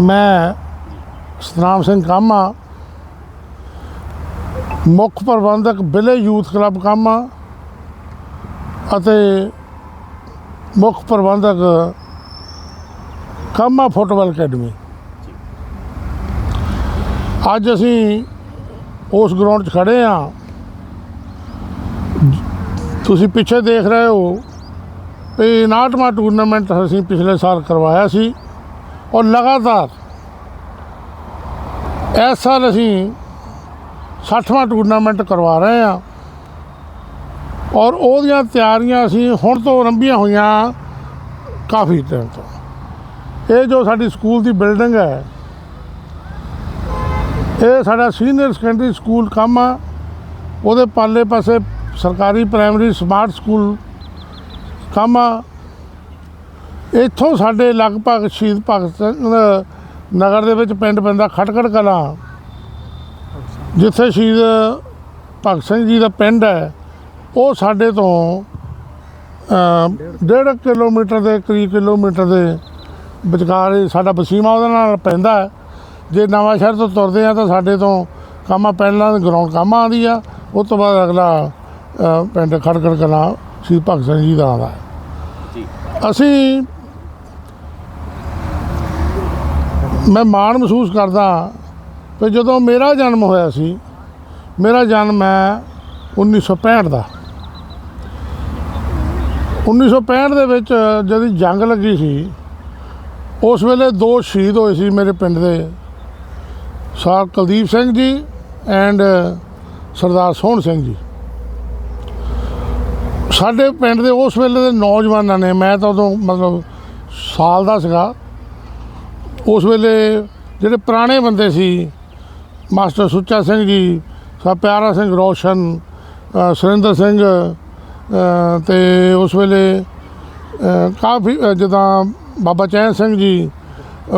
ਮੈਂ ਸਤਨਾਮ ਸਿੰਘ ਕਾਮਾ, ਮੁੱਖ ਪ੍ਰਬੰਧਕ ਬਿਲੇ youth club ਕਾਮਾ ਅਤੇ ਮੁੱਖ ਪ੍ਰਬੰਧਕ ਕਾਮਾ ਫੁੱਟਬਾਲ ਅਕੈਡਮੀ। ਅੱਜ ਅਸੀਂ ਉਸ ਗਰਾਊਂਡ 'ਚ ਖੜੇ ਆ। ਤੁਸੀਂ ਪਿੱਛੇ ਦੇਖ ਰਹੇ ਹੋ ਵੀ ਨਾਟਮਾ ਟੂਰਨਾਮੈਂਟ ਅਸੀਂ ਪਿਛਲੇ ਸਾਲ ਕਰਵਾਇਆ ਸੀ। ਔਰ ਲਗਾਤਾਰ ਇਸ ਸਾਲ ਅਸੀਂ 60ਵਾਂ ਟੂਰਨਾਮੈਂਟ ਕਰਵਾ ਰਹੇ ਹਾਂ। ਔਰ ਉਹਦੀਆਂ ਤਿਆਰੀਆਂ ਅਸੀਂ ਹੁਣ ਤੋਂ ਆਰੰਭੀਆਂ ਹੋਈਆਂ ਕਾਫੀ ਟਾਈਮ ਤੋਂ। ਇਹ ਜੋ ਸਾਡੀ ਸਕੂਲ ਦੀ ਬਿਲਡਿੰਗ ਹੈ, ਇਹ ਸਾਡਾ ਸੀਨੀਅਰ ਸੈਕੰਡਰੀ ਸਕੂਲ ਕੰਮ ਆ। ਉਹਦੇ ਪਾਲੇ ਪਾਸੇ ਸਰਕਾਰੀ ਪ੍ਰਾਇਮਰੀ ਸਮਾਰਟ ਸਕੂਲ ਕੰਮ ਆ। ਇੱਥੋਂ ਸਾਡੇ ਲਗਭਗ ਸ਼ਹੀਦ ਭਗਤ ਸਿੰਘ ਨਗਰ ਦੇ ਵਿੱਚ ਪਿੰਡ ਪੈਂਦਾ ਖਟਕੜ ਕਲਾਂ ਜਿੱਥੇ ਸ਼ਹੀਦ ਭਗਤ ਸਿੰਘ ਜੀ ਦਾ ਪਿੰਡ ਹੈ ਉਹ ਸਾਡੇ ਤੋਂ ਡੇਢ ਕਿਲੋਮੀਟਰ ਦੇ ਕਰੀਬ ਕਿਲੋਮੀਟਰ ਦੇ ਵਿਚਕਾਰ ਸਾਡਾ ਬਸੀਮਾ ਉਹਦੇ ਨਾਲ ਪੈਂਦਾ ਹੈ। ਜੇ ਨਵਾਂ ਸ਼ਹਿਰ ਤੋਂ ਤੁਰਦੇ ਆ ਤਾਂ ਸਾਡੇ ਤੋਂ ਕਾਮਾ ਪਹਿਲਾਂ ਗਰਾਊਂਡ ਕਾਮਾ ਆਉਂਦੀ ਆ ਉਸ ਤੋਂ ਬਾਅਦ ਅਗਲਾ ਪਿੰਡ ਖਟਕੜ ਕਲਾਂ ਸ਼ਹੀਦ ਭਗਤ ਸਿੰਘ ਜੀ ਦਾ ਆਉਂਦਾ ਜੀ। ਅਸੀਂ ਮੈਂ ਮਾਣ ਮਹਿਸੂਸ ਕਰਦਾ ਕਿ ਜਦੋਂ ਮੇਰਾ ਜਨਮ ਹੋਇਆ ਸੀ, ਮੇਰਾ ਜਨਮ ਹੈ 1965 ਦਾ। 1965 ਦੇ ਵਿੱਚ ਜਦੋਂ ਜੰਗ ਲੱਗੀ ਸੀ, ਉਸ ਵੇਲੇ ਦੋ ਸ਼ਹੀਦ ਹੋਏ ਸੀ ਮੇਰੇ ਪਿੰਡ ਦੇ ਸਰ ਕੁਲਦੀਪ ਸਿੰਘ ਜੀ ਐਂਡ ਸਰਦਾਰ ਸੋਹਣ ਸਿੰਘ ਜੀ। ਸਾਡੇ ਪਿੰਡ ਦੇ ਉਸ ਵੇਲੇ ਦੇ ਨੌਜਵਾਨਾਂ ਨੇ, ਮੈਂ ਤਾਂ ਉਦੋਂ ਮਤਲਬ ਸਾਲ ਦਾ ਸੀਗਾ ਉਸ ਵੇਲੇ ਜਿਹੜੇ ਪੁਰਾਣੇ ਬੰਦੇ ਸੀ ਮਾਸਟਰ ਸੁੱਚਾ ਸਿੰਘ ਜੀ ਸਾ ਪਿਆਰਾ ਸਿੰਘ ਰੋਸ਼ਨ ਸੁਰਿੰਦਰ ਸਿੰਘ ਅ, ਤੇ ਉਸ ਵੇਲੇ ਕਾਫੀ ਅ, ਜਿੱਦਾਂ ਬਾਬਾ ਚੈਨ ਸਿੰਘ ਜੀ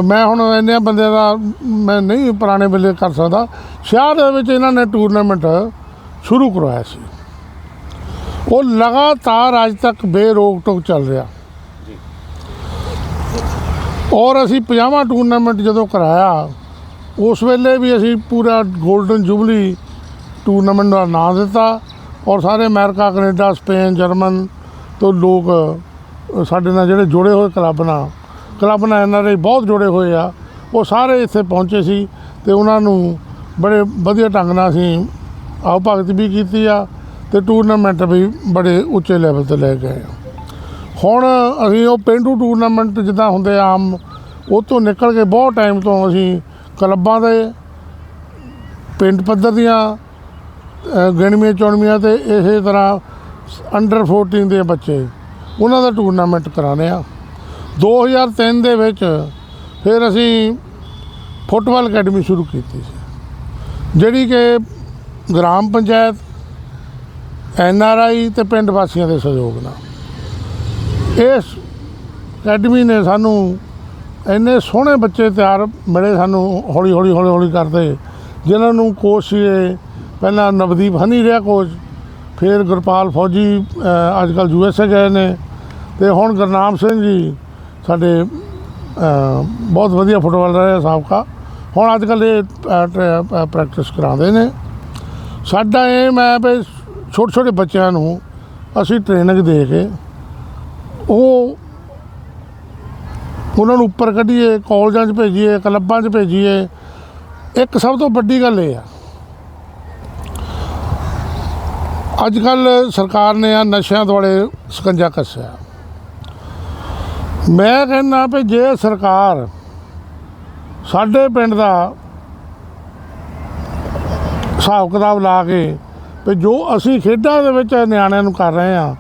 ਮੈਂ ਹੁਣ ਇੰਨੇ ਬੰਦਿਆਂ ਦਾ ਮੈਂ ਨਹੀਂ ਪੁਰਾਣੇ ਵੇਲੇ ਕਰ ਸਕਦਾ। ਸ਼ਹਿਰ ਦੇ ਵਿੱਚ ਇਹਨਾਂ ਨੇ ਟੂਰਨਾਮੈਂਟ ਸ਼ੁਰੂ ਕਰਵਾਇਆ ਸੀ। ਉਹ ਲਗਾਤਾਰ ਅੱਜ ਤੱਕ ਬੇਰੋਕ ਟੋਕ ਚੱਲ ਰਿਹਾ। ਔਰ ਅਸੀਂ 50ਵਾਂ ਟੂਰਨਾਮੈਂਟ ਜਦੋਂ ਕਰਾਇਆ, ਉਸ ਵੇਲੇ ਵੀ ਅਸੀਂ ਪੂਰਾ 골ਡਨ ਜੁਬਲੀ ਟੂਰਨਾਮੈਂਟ ਦਾ ਨਾਂ ਦਿੱਤਾ ਔਰ ਸਾਰੇ ਅਮਰੀਕਾ, ਕੈਨੇਡਾ, ਸਪੇਨ, ਜਰਮਨ ਤੋਂ ਲੋਕ ਸਾਡੇ ਨਾਲ ਜਿਹੜੇ ਜੁੜੇ ਹੋਏ ਕਲੱਬ ਨਾਲ ਕਲੱਬ ਨਾਲ ਐਨਆਰਆਈ ਬਹੁਤ ਜੁੜੇ ਹੋਏ ਆ, ਉਹ ਸਾਰੇ ਇੱਥੇ ਪਹੁੰਚੇ ਸੀ ਤੇ ਉਹਨਾਂ ਨੂੰ ਬੜੇ ਵਧੀਆ ਢੰਗ ਨਾਲ ਅਸੀਂ ਆਓ ਭਗਤ ਵੀ ਕੀਤੀ ਆ ਤੇ ਟੂਰਨਾਮੈਂਟ ਵੀ ਬੜੇ ਉੱਚੇ ਲੈਵਲ ਤੇ ਲੈ ਗਏ ਆ। ਹੁਣ ਅਸੀਂ ਉਹ ਪਿੰਡੂ ਟੂਰਨਾਮੈਂਟ ਜਿੱਦਾਂ ਹੁੰਦੇ ਆਮ ਉਹ ਤੋਂ ਨਿਕਲ ਕੇ ਬਹੁਤ ਟਾਈਮ ਤੋਂ ਅਸੀਂ ਕਲੱਬਾਂ ਦੇ ਪਿੰਡ ਪੱਧਰ ਦੀਆਂ ਅ, ਗਿਣਵੀਆਂ ਚੁਣਵੀਆਂ ਤੇ ਇਸੇ ਤਰ੍ਹਾਂ ਅੰਡਰ 14 ਦੇ ਬੱਚੇ ਉਹਨਾਂ ਦਾ ਟੂਰਨਾਮੈਂਟ ਕਰਾਉਂਦੇ ਆ। 2003 ਦੇ ਵਿੱਚ ਫਿਰ ਅਸੀਂ ਫੁੱਟਬਾਲ ਅਕੈਡਮੀ ਸ਼ੁਰੂ ਕੀਤੀ ਸੀ ਜਿਹੜੀ ਕਿ gram panchayat N R I ਤੇ ਪਿੰਡ ਵਾਸੀਆਂ ਦੇ ਸਹਿਯੋਗ ਨਾਲ। ਇਸ ਅਕੈਡਮੀ ਨੇ ਸਾਨੂੰ ਇੰਨੇ ਸੋਹਣੇ ਬੱਚੇ ਤਿਆਰ ਮਿਲੇ ਸਾਨੂੰ ਹੌਲੀ ਹੌਲੀ ਹੌਲੀ ਹੌਲੀ ਕਰਦੇ। ਜਿਨ੍ਹਾਂ ਨੂੰ ਕੋਚ ਸੀ ਪਹਿਲਾਂ ਨਵਦੀਪ ਹਨੀ ਰਿਹਾ ਕੋਚ ਫਿਰ ਗੁਰਪਾਲ ਫੌਜੀ ਅੱਜ ਕੱਲ ਯੂ ਐਸ ਏ ਗਏ ਨੇ। ਤੇ ਹੁਣ ਗੁਰਨਾਮ ਸਿੰਘ ਜੀ, ਸਾਡੇ ਬਹੁਤ ਵਧੀਆ ਫੁੱਟਬਾਲਰ ਰਹੇ ਸਾਬਕਾ। ਹੁਣ ਅੱਜ ਕੱਲ ਇਹ ਪ੍ਰੈਕਟਿਸ ਕਰਾਉਂਦੇ ਨੇ। ਸਾਡਾ ਇਹ ਮੈਂ ਵੀ ਛੋਟੇ ਛੋਟੇ ਬੱਚਿਆਂ ਨੂੰ ਅਸੀਂ ਟ੍ਰੇਨਿੰਗ ਦੇ ਕੇ ਉਹ ਉਹਨਾਂ ਨੂੰ ਉੱਪਰ ਕੱਢੀਏ, ਕਾਲਜਾਂ 'ਚ ਭੇਜੀਏ, ਕਲੱਬਾਂ 'ਚ ਭੇਜੀਏ, ਇੱਕ ਸਭ ਤੋਂ ਵੱਡੀ ਗੱਲ ਇਹ ਆ। ਅੱਜ ਕੱਲ ਸਰਕਾਰ ਨੇ ਆ ਨਸ਼ਿਆਂ ਦੁਆਲੇ ਸਕੰਜਾ ਕੱਸਿਆ। ਮੈਂ ਕਹਿੰਦਾ ਵੀ ਜੇ ਸਰਕਾਰ ਸਾਡੇ ਪਿੰਡ ਦਾ ਹਿਸਾਬ ਕਿਤਾਬ ਲਾ ਕੇ ਵੀ ਜੋ ਅਸੀਂ ਖੇਡਾਂ ਦੇ ਵਿੱਚ ਨਿਆਣਿਆਂ ਨੂੰ ਕਰ ਰਹੇ ਆ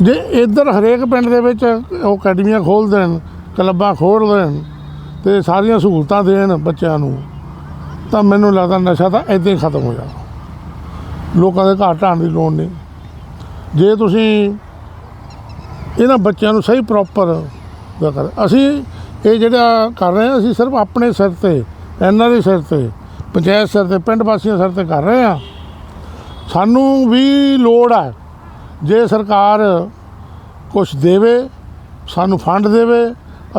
ਜੇ ਇੱਧਰ ਹਰੇਕ ਪਿੰਡ ਦੇ ਵਿੱਚ ਉਹ ਅਕੈਡਮੀਆਂ ਖੋਲ ਦੇਣ ਕਲੱਬਾਂ ਖੋਲ ਦੇਣ ਤੇ ਸਾਰੀਆਂ ਸਹੂਲਤਾਂ ਦੇਣ ਬੱਚਿਆਂ ਨੂੰ, ਤਾਂ ਮੈਨੂੰ ਲੱਗਦਾ ਨਸ਼ਾ ਤਾਂ ਇੱਦਾਂ ਹੀ ਖਤਮ ਹੋ ਜਾਣਾ। ਲੋਕਾਂ ਦੇ ਘਰ ਢਾਣ ਦੀ ਲੋੜ ਨਹੀਂ। ਜੇ ਤੁਸੀਂ ਇਹਨਾਂ ਬੱਚਿਆਂ ਨੂੰ ਸਹੀ ਪ੍ਰੋਪਰ ਕਰ, ਅਸੀਂ ਇਹ ਜਿਹੜਾ ਕਰ ਰਹੇ ਹਾਂ, ਅਸੀਂ ਸਿਰਫ ਆਪਣੇ ਸਿਰ ਤੇ ਇਹਨਾਂ ਦੇ ਸਿਰ ਤੇ, ਪੰਚਾਇਤ ਸਿਰ ਤੇ, ਪਿੰਡ ਵਾਸੀਆਂ ਸਿਰ ਤੇ ਕਰ ਰਹੇ ਹਾਂ। ਸਾਨੂੰ ਵੀ ਲੋੜ ਹੈ ਜੇ ਸਰਕਾਰ ਕੁਝ ਦੇਵੇ, ਸਾਨੂੰ ਫੰਡ ਦੇਵੇ,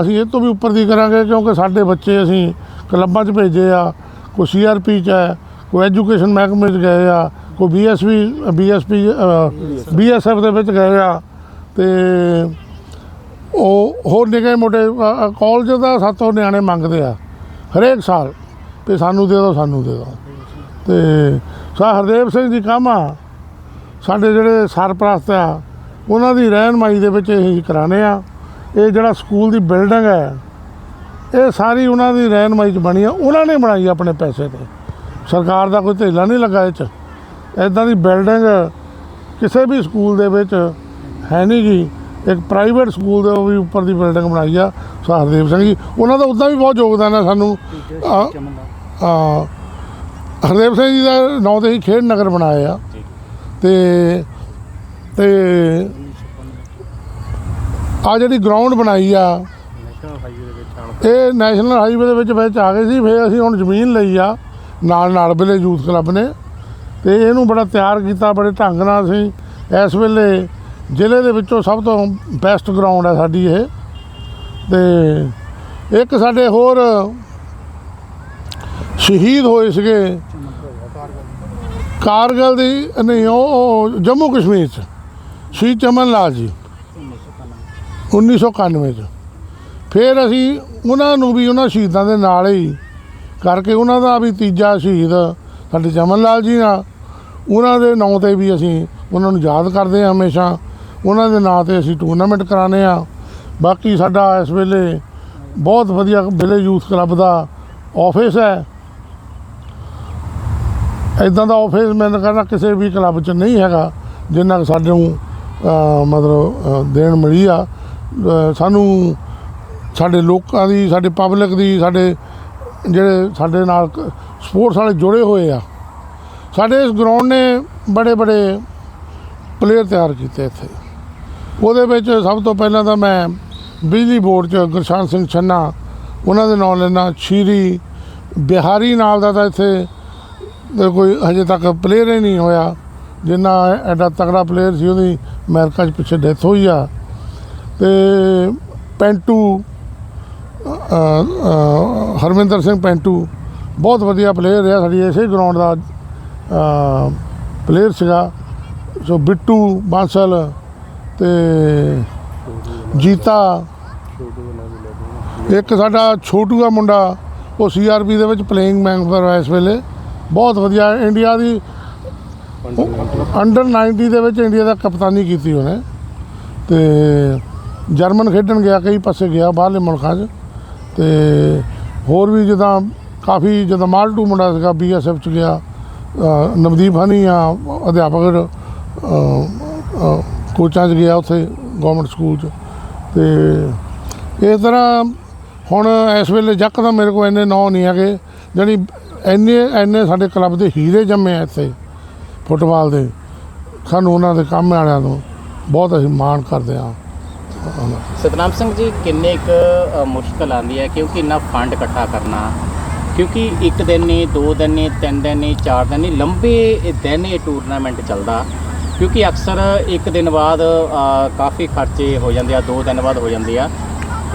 ਅਸੀਂ ਇਹ ਤੋਂ ਵੀ ਉੱਪਰ ਦੀ ਕਰਾਂਗੇ, ਕਿਉਂਕਿ ਸਾਡੇ ਬੱਚੇ ਅਸੀਂ ਕਲੱਬਾਂ 'ਚ ਭੇਜੇ ਆ, ਕੋਈ ਸੀਆਰਪੀ 'ਚ ਹੈ, ਕੋਈ ਐਜੂਕੇਸ਼ਨ ਮਹਿਕਮੇ 'ਚ ਗਏ ਆ, ਕੋਈ ਬੀਐਸਪੀ ਬੀਐਸਪੀ ਬੀਐਸਐਫ ਦੇ ਵਿੱਚ ਗਏ ਆ, ਤੇ ਉਹ ਹੋਰ ਨਿੱਕੇ ਮੋਟੇ ਕਾਲਜ ਦਾ ਸਾਤੋਂ ਨਿਆਣੇ ਮੰਗਦੇ ਆ, ਹਰੇਕ ਸਾਲ, ਵੀ ਸਾਨੂੰ ਦੇ ਦਿਓ, ਸਾਨੂੰ ਦੇ ਦਿਓ। ਤੇ ਸਾ ਹਰਦੇਵ ਸਿੰਘ ਜੀ ਕਾਮਾ ਸਾਡੇ ਜਿਹੜੇ ਸਰਪ੍ਰਸਤ ਆ ਉਹਨਾਂ ਦੀ ਰਹਿਨਮਾਈ ਦੇ ਵਿੱਚ ਇਹ ਕਰਾਣੇ ਆ ਇਹ ਜਿਹੜਾ ਸਕੂਲ ਦੀ ਬਿਲਡਿੰਗ ਹੈ ਇਹ ਸਾਰੀ ਉਹਨਾਂ ਦੀ ਰਹਿਨਮਾਈ 'ਚ ਬਣੀ ਆ। ਉਹਨਾਂ ਨੇ ਬਣਾਈ ਆਪਣੇ ਪੈਸੇ ਤੇ। ਸਰਕਾਰ ਦਾ ਕੋਈ ਧੇਲਾ ਨਹੀਂ ਲੱਗਾ ਇਹ 'ਚ। ਇਦਾਂ ਦੀ ਬਿਲਡਿੰਗ ਕਿਸੇ ਵੀ ਸਕੂਲ ਦੇ ਵਿੱਚ ਹੈ ਨਹੀਂ ਗੀ। ਇੱਕ ਪ੍ਰਾਈਵੇਟ ਸਕੂਲ ਦੇ ਵੀ ਉੱਪਰ ਦੀ ਬਿਲਡਿੰਗ ਬਣਾਈ ਆ ਸਾ ਹਰਦੇਵ ਸਿੰਘ ਜੀ। ਉਹਨਾਂ ਦਾ ਉਦਾਂ ਵੀ ਬਹੁਤ ਯੋਗਦਾਨ ਹੈ ਸਾਨੂੰ। ਆ ਆ ਹਰਦੇਵ ਸਿੰਘ ਜੀ ਦਾ ਨਾਂ ਤੇ ਹੀ ਖੇਡ ਨਗਰ ਬਣਾਏ ਆ। ਤੇ ਤੇ ਆ ਜਿਹੜੀ ਗਰਾਊਂਡ ਬਣਾਈ ਆ ਇਹ ਨੈਸ਼ਨਲ ਹਾਈਵੇ ਦੇ ਵਿੱਚ ਵਿੱਚ ਆ ਗਏ ਸੀ ਫਿਰ ਅਸੀਂ ਹੁਣ ਜ਼ਮੀਨ ਲਈ ਆ ਨਾਲ ਨਾਲ ਵੇਲੇ ਯੂਥ ਕਲੱਬ ਨੇ। ਤੇ ਇਹਨੂੰ ਬੜਾ ਤਿਆਰ ਕੀਤਾ ਬੜੇ ਢੰਗ ਨਾਲ ਅਸੀਂ ਇਸ ਵੇਲੇ ਜ਼ਿਲ੍ਹੇ ਦੇ ਵਿੱਚੋਂ ਸਭ ਤੋਂ ਬੈਸਟ ਗਰਾਊਂਡ ਹੈ ਸਾਡੀ ਇਹ। ਤੇ ਇੱਕ ਸਾਡੇ ਹੋਰ ਸ਼ਹੀਦ ਹੋਏ ਸੀਗੇ ਕਾਰਗਲ ਦੀ, ਨਹੀਂ, ਉਹ ਉਹ ਜੰਮੂ ਕਸ਼ਮੀਰ ਚ ਸ਼ਹੀਦ ਚਮਨ ਲਾਲ ਜੀ। 1991 ਚ। ਫਿਰ ਅਸੀਂ ਉਹਨਾਂ ਨੂੰ ਵੀ, ਉਹਨਾਂ ਸ਼ਹੀਦਾਂ ਦੇ ਨਾਲ ਹੀ ਕਰਕੇ ਉਹਨਾਂ ਦਾ ਵੀ ਤੀਜਾ ਸ਼ਹੀਦ ਸਾਡੇ ਚਮਨ ਲਾਲ ਜੀ ਆ ਉਹਨਾਂ ਦੇ ਨਾਂ ਤੇ ਵੀ ਅਸੀਂ ਉਹਨਾਂ ਨੂੰ ਯਾਦ ਕਰਦੇ ਹਾਂ ਹਮੇਸ਼ਾ। ਉਹਨਾਂ ਦੇ ਨਾਂ ਤੇ ਅਸੀਂ ਟੂਰਨਾਮੈਂਟ ਕਰਾਣੇ ਆ ਬਾਕੀ ਸਾਡਾ ਇਸ ਵੇਲੇ ਬਹੁਤ ਵਧੀਆ ਵਿਲੇ ਯੂਥ ਕਲੱਬ ਦਾ ਆਫਿਸ ਹੈ। ਇਦਾਂ ਦਾ ਆਫਿਸ ਮੈਨੂੰ ਕਹਿੰਦਾ ਕਿਸੇ ਵੀ ਕਲੱਬ 'ਚ ਨਹੀਂ ਹੈਗਾ, ਜਿੰਨਾ ਕੁ ਸਾਨੂੰ ਮਤਲਬ ਦੇਣ ਮਿਲੀ ਆ। ਸਾਨੂੰ ਸਾਡੇ ਲੋਕਾਂ ਦੀ, ਸਾਡੇ ਪਬਲਿਕ ਦੀ, ਸਾਡੇ ਜਿਹੜੇ ਸਾਡੇ ਨਾਲ ਸਪੋਰਟਸ ਵਾਲੇ ਜੁੜੇ ਹੋਏ ਆ। ਸਾਡੇ ਇਸ ਗਰਾਊਂਡ ਨੇ ਬੜੇ ਬੜੇ ਪਲੇਅਰ ਤਿਆਰ ਕੀਤੇ ਇੱਥੇ। ਉਹਦੇ ਵਿੱਚ ਸਭ ਤੋਂ ਪਹਿਲਾਂ ਤਾਂ ਮੈਂ ਬਿਜਲੀ ਬੋਰਡ 'ਚ ਗੁਰਸ਼ਾਨ ਸਿੰਘ ਛੰਨਾ, ਉਹਨਾਂ ਦੇ ਨਾਂ ਲੈਣਾ ਸ਼ੀਰੀ ਬਿਹਾਰੀ ਨਾਲ ਦਾ ਤਾਂ ਇੱਥੇ ਤੇ ਕੋਈ ਹਜੇ ਤੱਕ ਪਲੇਅਰ ਹੀ ਨਹੀਂ ਹੋਇਆ। ਜਿੰਨਾ ਐਡਾ ਤਗੜਾ ਪਲੇਅਰ ਸੀ ਉਹਦੀ ਅਮਰੀਕਾ 'ਚ ਪਿੱਛੇ ਡੈਥ ਹੋਈ ਆ। ਤੇ ਪੈਂਟੂ ਹਰਮਿੰਦਰ ਸਿੰਘ ਪੈਂਟੂ ਬਹੁਤ ਵਧੀਆ ਪਲੇਅਰ ਰਿਹਾ ਸਾਡੀ ਇਸੇ ਗਰਾਊਂਡ ਦਾ ਪਲੇਅਰ ਸੀਗਾ। ਸੋ ਬਿੱਟੂ ਬਾਂਸਲ ਤੇ ਜੀਤਾ। ਇੱਕ ਸਾਡਾ ਛੋਟੂ ਦਾ ਮੁੰਡਾ, ਉਹ ਸੀਆਰਪੀ ਦੇ ਵਿੱਚ ਪਲੇਇੰਗ ਮੈਂਬਰ ਹੈ ਇਸ ਵੇਲੇ। ਬਹੁਤ ਵਧੀਆ। ਇੰਡੀਆ ਦੀ ਅੰਡਰ 90 ਦੇ ਵਿੱਚ ਇੰਡੀਆ ਦਾ ਕਪਤਾਨੀ ਕੀਤੀ ਉਹਨੇ। ਤੇ ਜਰਮਨ ਖੇਡਣ ਗਿਆ, ਕਈ ਪਾਸੇ ਗਿਆ, ਬਾਹਰਲੇ ਮੁਲਕਾਂ 'ਚ। ਤੇ ਹੋਰ ਵੀ ਜਿੱਦਾਂ ਕਾਫੀ ਜਦੋਂ ਮਾਲਟੂ ਮੁੰਡਾ ਸੀਗਾ ਬੀਐਸਐਫ 'ਚ ਗਿਆ ਨਵਦੀਪ ਹਨੀ ਆ, ਅਧਿਆਪਕ ਕੋਚਾਂ 'ਚ ਗਿਆ ਉੱਥੇ ਗਵਰਨਮੈਂਟ ਸਕੂਲ 'ਚ। ਤੇ ਇਸ ਤਰ੍ਹਾਂ ਹੁਣ ਇਸ ਵੇਲੇ ਯਕਦਮ ਮੇਰੇ ਕੋਲ ਇੰਨੇ ਨਾਂ ਨਹੀਂ ਹੈਗੇ। ਜਾਣੀ ਇੰਨੇ ਇੰਨੇ ਸਾਡੇ ਕਲੱਬ ਦੇ ਹੀਰੇ ਜੰਮੇ ਆ ਇੱਥੇ ਫੁੱਟਬਾਲ ਦੇ। ਸਾਨੂੰ ਉਹਨਾਂ ਦੇ ਕੰਮ ਵਾਲਿਆਂ ਨੂੰ ਬਹੁਤ ਅਸੀਂ ਮਾਣ ਕਰਦੇ ਹਾਂ। ਸਤਨਾਮ ਸਿੰਘ ਜੀ, ਕਿੰਨੇ ਕੁ ਮੁਸ਼ਕਲ ਆਉਂਦੀ ਹੈ? ਕਿਉਂਕਿ ਇੰਨਾ ਫੰਡ ਇਕੱਠਾ ਕਰਨਾ, ਕਿਉਂਕਿ ਇੱਕ ਦਿਨ ਨਹੀਂ, ਦੋ ਦਿਨ ਨਹੀਂ, ਤਿੰਨ ਦਿਨ ਨਹੀਂ, ਚਾਰ ਦਿਨ ਨਹੀਂ, ਲੰਬੇ ਦਿਨ ਇਹ ਟੂਰਨਾਮੈਂਟ ਚੱਲਦਾ। ਕਿਉਂਕਿ ਅਕਸਰ ਇੱਕ ਦਿਨ ਬਾਅਦ ਕਾਫੀ ਖਰਚੇ ਹੋ ਜਾਂਦੇ ਆ, ਦੋ ਦਿਨ ਬਾਅਦ ਹੋ ਜਾਂਦੇ ਆ।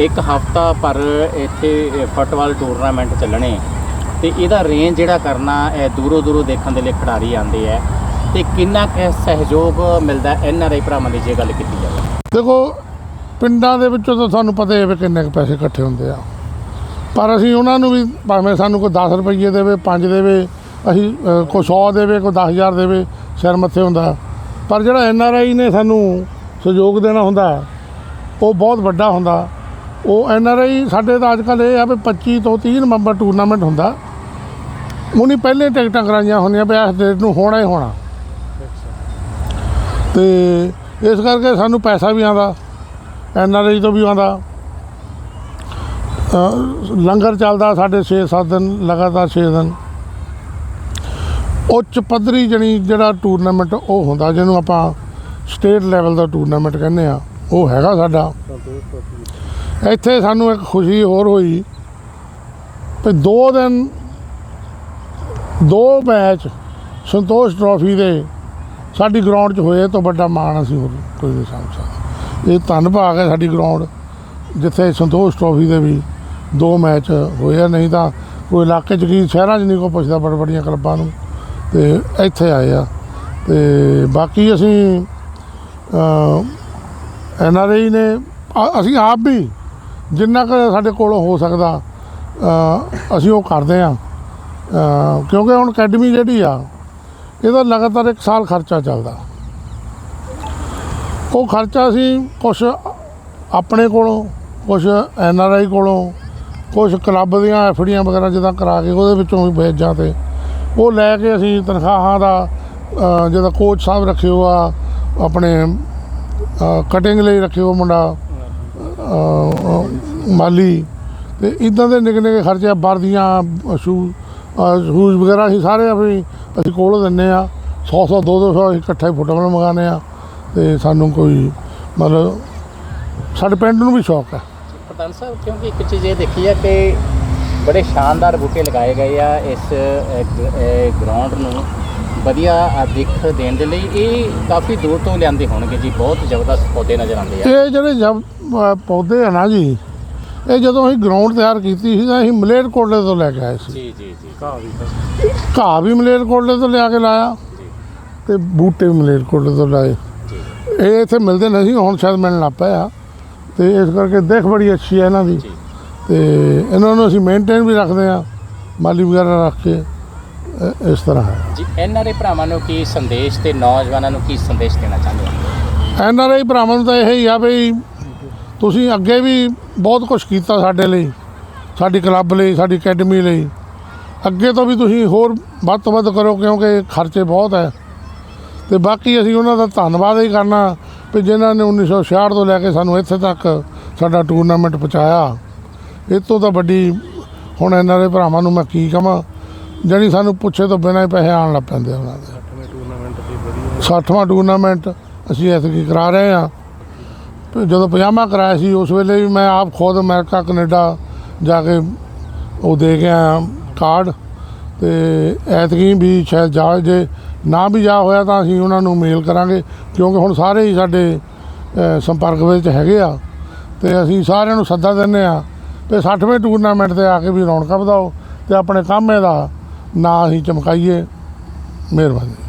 ਇੱਕ ਹਫਤਾ ਪਰ ਇੱਥੇ ਫੁੱਟਬਾਲ ਟੂਰਨਾਮੈਂਟ ਚੱਲਣੇ। ਤੇ ਇਹਦਾ ਰੇਂਜ ਜਿਹੜਾ ਕਰਨਾ ਇਹ ਦੂਰੋਂ ਦੂਰੋਂ ਦੇਖਣ ਦੇ ਲਈ ਖਿਡਾਰੀ ਆਉਂਦੇ ਆ ਤੇ ਕਿੰਨਾ ਕੁ ਸਹਿਯੋਗ ਮਿਲਦਾ ਐਨ ਆਰ ਆਈ ਭਰਾਵਾਂ ਦੀ ਜੇ ਗੱਲ ਕੀਤੀ ਜਾਵੇ। ਦੇਖੋ, ਪਿੰਡਾਂ ਦੇ ਵਿੱਚੋਂ ਤਾਂ ਸਾਨੂੰ ਪਤਾ ਹੀ ਹੈ ਵੀ ਕਿੰਨੇ ਕੁ ਪੈਸੇ ਇਕੱਠੇ ਹੁੰਦੇ ਆ। ਪਰ ਅਸੀਂ ਉਹਨਾਂ ਨੂੰ ਵੀ ਭਾਵੇਂ ਸਾਨੂੰ ਕੋਈ 10 ਰੁਪਏ ਦੇਵੇ 5 ਦੇਵੇ, ਅਸੀਂ ਕੋਈ 100 ਦੇਵੇ, ਕੋਈ 10000 ਦੇਵੇ, ਸਿਰ ਮੱਥੇ ਹੁੰਦਾ। ਪਰ ਜਿਹੜਾ ਐਨ ਆਰ ਆਈ ਨੇ ਸਾਨੂੰ ਸਹਿਯੋਗ ਦੇਣਾ ਹੁੰਦਾ, ਉਹ ਬਹੁਤ ਵੱਡਾ ਹੁੰਦਾ। ਉਹ ਐਨ ਆਰ ਆਈ ਸਾਡੇ ਤਾਂ ਅੱਜ ਕੱਲ੍ਹ ਇਹ ਆ ਵੀ 25 ਤੋਂ 30 ਨਵੰਬਰ ਟੂਰਨਾਮੈਂਟ ਹੁੰਦਾ। ਉਹਨੇ ਪਹਿਲੇ ਟਿਕਟਾਂ ਕਰਾਈਆਂ ਹੁੰਦੀਆਂ ਵੀ ਇਸ ਡੇਟ ਨੂੰ ਹੋਣਾ ਹੀ ਹੋਣਾ। ਤੇ ਇਸ ਕਰਕੇ ਸਾਨੂੰ ਪੈਸਾ ਵੀ ਆਉਂਦਾ ਐਨ ਆਰ ਆਈ ਤੋਂ ਵੀ ਆਉਂਦਾ। ਲੰਗਰ ਚੱਲਦਾ ਸਾਡੇ 6-7 ਦਿਨ, ਲਗਾਤਾਰ 6 ਦਿਨ। ਉੱਚ ਪੱਧਰੀ ਜਣੀ ਜਿਹੜਾ ਟੂਰਨਾਮੈਂਟ ਉਹ ਹੁੰਦਾ, ਜਿਹਨੂੰ ਆਪਾਂ ਸਟੇਟ ਲੈਵਲ ਦਾ ਟੂਰਨਾਮੈਂਟ ਕਹਿੰਦੇ ਆ, ਉਹ ਹੈਗਾ ਸਾਡਾ। ਇੱਥੇ ਸਾਨੂੰ ਇੱਕ ਖੁਸ਼ੀ ਹੋਰ ਹੋਈ ਕਿ ਦੋ ਦਿਨ ਦੋ ਮੈਚ ਸੰਤੋਸ਼ ਟਰੋਫੀ ਦੇ ਸਾਡੀ ਗਰਾਊਂਡ 'ਚ ਹੋਏ ਤੋਂ ਵੱਡਾ ਮਾਣ ਅਸੀਂ ਹੋਰ ਕੋਈ ਨਹੀਂ ਸਮਝ ਸਕਦਾ। ਇਹ ਧੰਨ ਭਾਗ ਹੈ ਸਾਡੀ ਗਰਾਊਂਡ ਜਿੱਥੇ ਸੰਤੋਸ਼ ਟਰੋਫੀ ਦੇ ਵੀ ਦੋ ਮੈਚ ਹੋਏ ਆ। ਨਹੀਂ ਤਾਂ ਕੋਈ ਇਲਾਕੇ 'ਚ ਕੀ, ਸ਼ਹਿਰਾਂ 'ਚ ਨਹੀਂ ਕੋਈ ਪੁੱਛਦਾ, ਬੜ ਬੜੀਆਂ ਕਲੱਬਾਂ ਨੂੰ। ਤੇ ਇੱਥੇ ਆਏ ਆ। ਤੇ ਬਾਕੀ ਅਸੀਂ ਐਨ ਆਰ ਆਈ ਨੇ ਅਸੀਂ ਆਪ ਵੀ ਜਿੰਨਾ ਕੁ ਸਾਡੇ ਕੋਲ ਹੋ ਸਕਦਾ ਅਸੀਂ ਉਹ ਕਰਦੇ ਆ। ਕਿਉਂਕਿ ਹੁਣ ਅਕੈਡਮੀ ਜਿਹੜੀ ਆ ਇਹਦਾ ਲਗਾਤਾਰ ਇੱਕ ਸਾਲ ਖਰਚਾ ਚੱਲਦਾ। ਉਹ ਖਰਚਾ ਅਸੀਂ ਕੁਛ ਆਪਣੇ ਕੋਲੋਂ ਕੁਛ ਐਨ ਆਰ ਆਈ ਕੋਲੋਂ ਕੁਛ ਕਲੱਬ ਦੀਆਂ ਐਫਡੀਆਂ ਵਗੈਰਾ ਜਿੱਦਾਂ ਕਰਾ ਕੇ ਉਹਦੇ ਵਿੱਚੋਂ ਵੀ ਭੇਜਾਂ ਤੇ। ਉਹ ਲੈ ਕੇ ਅਸੀਂ ਤਨਖਾਹਾਂ ਦਾ ਅ, ਜਿਹਦਾ ਕੋਚ ਸਾਹਿਬ ਰੱਖਿਓ ਆ ਆਪਣੇ ਕਟਿੰਗ ਲਈ ਰੱਖਿਓ ਮੁੰਡਾ ਮਾਲੀ। ਤੇ ਇਦਾਂ ਦੇ ਨਿੱਕੇ ਨਿੱਕੇ ਖਰਚੇ ਆ, ਵਰਦੀਆਂ ਸ਼ੂ ਸ਼ੂਜ਼ ਵਗੈਰਾ ਅਸੀਂ ਸਾਰੇ ਆਪਣੀ ਅਸੀਂ ਕੋਲ ਦਿੰਨੇ ਆ। 100 100 200 ਅਸੀਂ ਇਕੱਠੇ ਫੁੱਟਬਾਲ ਮੰਗਾਉਂਦੇ ਆ। ਤੇ ਸਾਨੂੰ ਕੋਈ ਮਤਲਬ ਸਾਡੇ ਪਿੰਡ ਨੂੰ ਵੀ ਸ਼ੌਕ ਹੈ। ਪ੍ਰਧਾਨ ਸਾਹਿਬ ਕਿਉਂਕਿ ਇੱਕ ਚੀਜ਼ ਇਹ ਦੇਖੀ ਆ ਕਿ ਬੜੇ ਸ਼ਾਨਦਾਰ ਬੂਟੇ ਲਗਾਏ ਗਏ ਆ ਇਸ ਗਰਾਊਂਡ ਨੂੰ। ਵਧੀਆ ਦਿੱਖ ਦੇਣ ਦੇ ਲਈ ਇਹ ਕਾਫੀ ਦੂਰ ਤੋਂ ਲਿਆਂਦੇ ਹੋਣਗੇ ਜੀ। ਬਹੁਤ ਜ਼ਬਰਦਸਤ ਪੌਦੇ ਨਜ਼ਰ ਆਉਂਦੇ ਆ। ਇਹ ਜਿਹੜੇ ਪੌਦੇ ਆ ਨਾ ਜੀ ਇਹ ਜਦੋਂ ਅਸੀਂ ਗਰਾਊਂਡ ਤਿਆਰ ਕੀਤੀ ਸੀ ਤਾਂ ਅਸੀਂ ਮਲੇਰਕੋਟਲੇ ਤੋਂ ਲੈ ਕੇ ਆਏ ਸੀ। ਜੀ ਜੀ ਜੀ ਘਾਹ ਵੀ ਮਲੇਰਕੋਟਲੇ ਤੋਂ ਲਿਆ ਕੇ ਲਾਇਆ ਤੇ ਬੂਟੇ ਵੀ ਮਲੇਰਕੋਟਲੇ ਤੋਂ ਲਾਏ। ਇਹ ਇੱਥੇ ਮਿਲਦੇ ਨਹੀਂ ਸੀ ਹੁਣ ਸ਼ਾਇਦ ਮਿਲਣ ਲੱਗ ਪਏ ਆ। ਤੇ ਇਸ ਕਰਕੇ ਦੇਖ ਬੜੀ ਅੱਛੀ ਹੈ ਇਹਨਾਂ ਦੀ। ਤੇ ਇਹਨਾਂ ਨੂੰ ਅਸੀਂ ਮੇਨਟੇਨ ਵੀ ਰੱਖਦੇ ਆ ਮਾਲੀ ਵਗੈਰਾ ਰੱਖ ਕੇ ਇਸ ਤਰ੍ਹਾਂ ਹੈ। ਜੀ ਐਨਆਰਏ ਭਰਾਵਾਂ ਨੂੰ ਕੀ ਸੰਦੇਸ਼ ਤੇ ਨੌਜਵਾਨਾਂ ਨੂੰ ਕੀ ਸੰਦੇਸ਼ ਦੇਣਾ ਚਾਹੁੰਦੇ ਹੋ? ਐਨ ਆਰ ਆਈ ਭਰਾਵਾਂ ਨੂੰ ਤਾਂ ਇਹ ਹੀ ਆ ਵੀ ਤੁਸੀਂ ਅੱਗੇ ਵੀ ਬਹੁਤ ਕੁਝ ਕੀਤਾ ਸਾਡੇ ਲਈ ਸਾਡੀ ਕਲੱਬ ਲਈ ਸਾਡੀ ਅਕੈਡਮੀ ਲਈ। ਅੱਗੇ ਤੋਂ ਵੀ ਤੁਸੀਂ ਹੋਰ ਵੱਧ ਤੋਂ ਵੱਧ ਕਰੋ ਕਿਉਂਕਿ ਖਰਚੇ ਬਹੁਤ ਹੈ। ਤੇ ਬਾਕੀ ਅਸੀਂ ਉਹਨਾਂ ਦਾ ਧੰਨਵਾਦ ਹੀ ਕਰਨਾ ਵੀ ਜਿਨ੍ਹਾਂ ਨੇ 1966 ਤੋਂ ਲੈ ਕੇ ਸਾਨੂੰ ਇੱਥੇ ਤੱਕ ਸਾਡਾ ਟੂਰਨਾਮੈਂਟ ਪਹੁੰਚਾਇਆ। ਇਹ ਤੋਂ ਤਾਂ ਵੱਡੀ ਹੁਣ ਇਹਨਾਂ ਦੇ ਭਰਾਵਾਂ ਨੂੰ ਮੈਂ ਕੀ ਕਹਾਂ ਜਿਹੜੀ ਸਾਨੂੰ ਪੁੱਛੇ ਤੋਂ ਬਿਨਾਂ ਹੀ ਪੈਸੇ ਆਉਣ ਲੱਗ ਪੈਂਦੇ ਉਹਨਾਂ ਦੇ। 60ਵਾਂ ਟੂਰਨਾਮੈਂਟ ਅਸੀਂ ਐਤਕੀ ਕਰਾ ਰਹੇ ਹਾਂ। ਜਦੋਂ ਪਜਾਮਾ ਕਰਾਇਆ ਸੀ, ਉਸ ਵੇਲੇ ਵੀ ਮੈਂ ਆਪ ਖੁਦ ਅਮਰੀਕਾ, ਕੈਨੇਡਾ ਜਾ ਕੇ ਉਹ ਦੇ ਕੇ ਆਇਆ ਕਾਰਡ ਤੇ ਐਤਕੀ ਵੀ ਸ਼ਾਇਦ ਜਾ, ਜੇ ਨਾ ਵੀ ਜਾ ਹੋਇਆ ਤਾਂ ਅਸੀਂ ਉਹਨਾਂ ਨੂੰ ਮੇਲ ਕਰਾਂਗੇ, ਕਿਉਂਕਿ ਹੁਣ ਸਾਰੇ ਹੀ ਸਾਡੇ ਸੰਪਰਕ ਵਿੱਚ ਹੈਗੇ ਆ ਤੇ ਅਸੀਂ ਸਾਰਿਆਂ ਨੂੰ ਸੱਦਾ ਦਿੰਦੇ ਆ ਤੇ 60ਵੇਂ ਟੂਰਨਾਮੈਂਟ ਤੇ ਆ ਕੇ ਵੀ ਰੌਣਕਾਂ ਵਧਾਓ ਤੇ ਆਪਣੇ ਕਾਮੇ ਦਾ ਨਾਂ ਅਸੀਂ ਚਮਕਾਈਏ। ਮਿਹਰਬਾਨੀ।